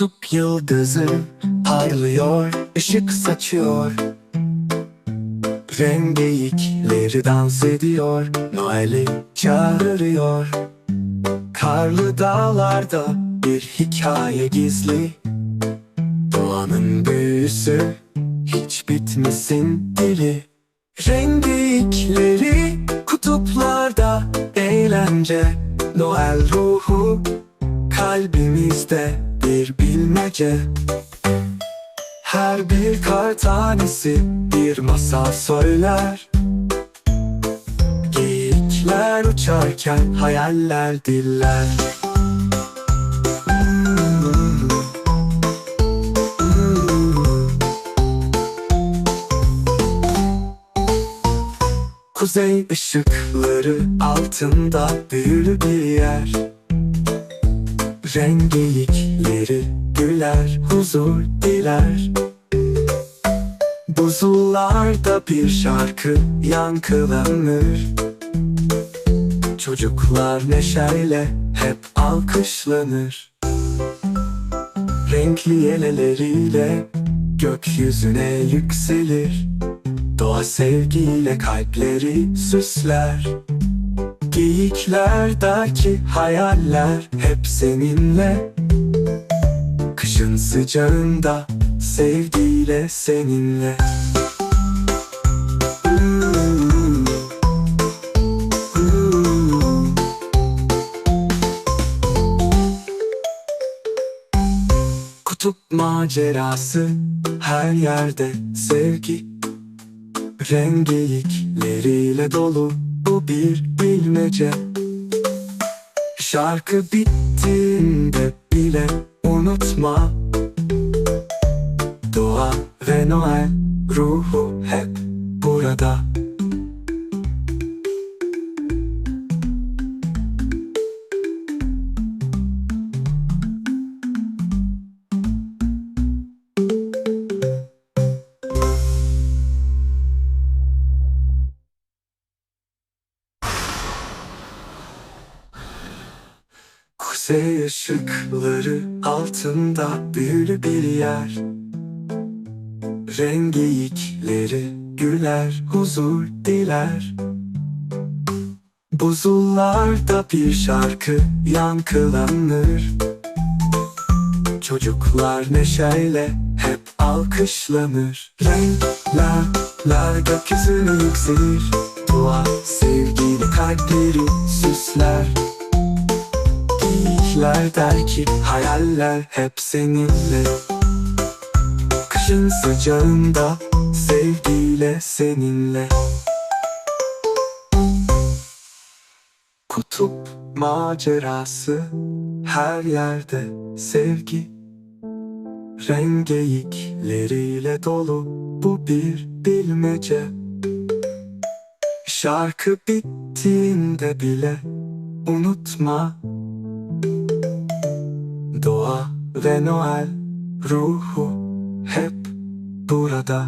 Kutup yıldızı parlıyor, ışık saçıyor. Rengeyikleri dans ediyor, Noel'i çağırıyor. Karlı dağlarda bir hikaye gizli. Doğanın büyüsü hiç bitmesin dili. Rengeyikleri kutuplarda eğlence. Noel ruhu kalbimizde bir bilmece. Her bir kar tanesi bir masal söyler. Geyikler uçarken hayaller diller. Kuzey ışıkları altında büyülü bir yer Rengeyikleri güler, huzur diler. Buzullarda bir şarkı yankılanır. Çocuklar neşeyle hep alkışlanır. Renkli yeleleriyle gökyüzüne yükselir. Doğa sevgiyle kalpleri süsler Geyiklerdeki hayaller hep seninle. Kışın sıcağında sevgiyle seninle. Kutup macerası her yerde sevgi. Rengeyikleriyle dolu bu bir bilmece. Şarkı bittiğinde bile unutma. Doğa ve Noel ruhu hep burada Kuzey ışıkları altında büyülü bir yer. Rengeyikleri güler huzur diler. Buzullarda bir şarkı yankılanır. Çocuklar neşeyle hep alkışlanır. Renkler gökyüzüne yükselir. Dua sevgili kalpleri süsler Geyikler der ki hayaller hep seninle. Kışın sıcağında sevgiyle seninle. Kutup macerası her yerde sevgi. Rengeyikleriyle dolu bu bir bilmece. Şarkı bittiğinde bile unutma Doğa ve Noel ruhu hep burada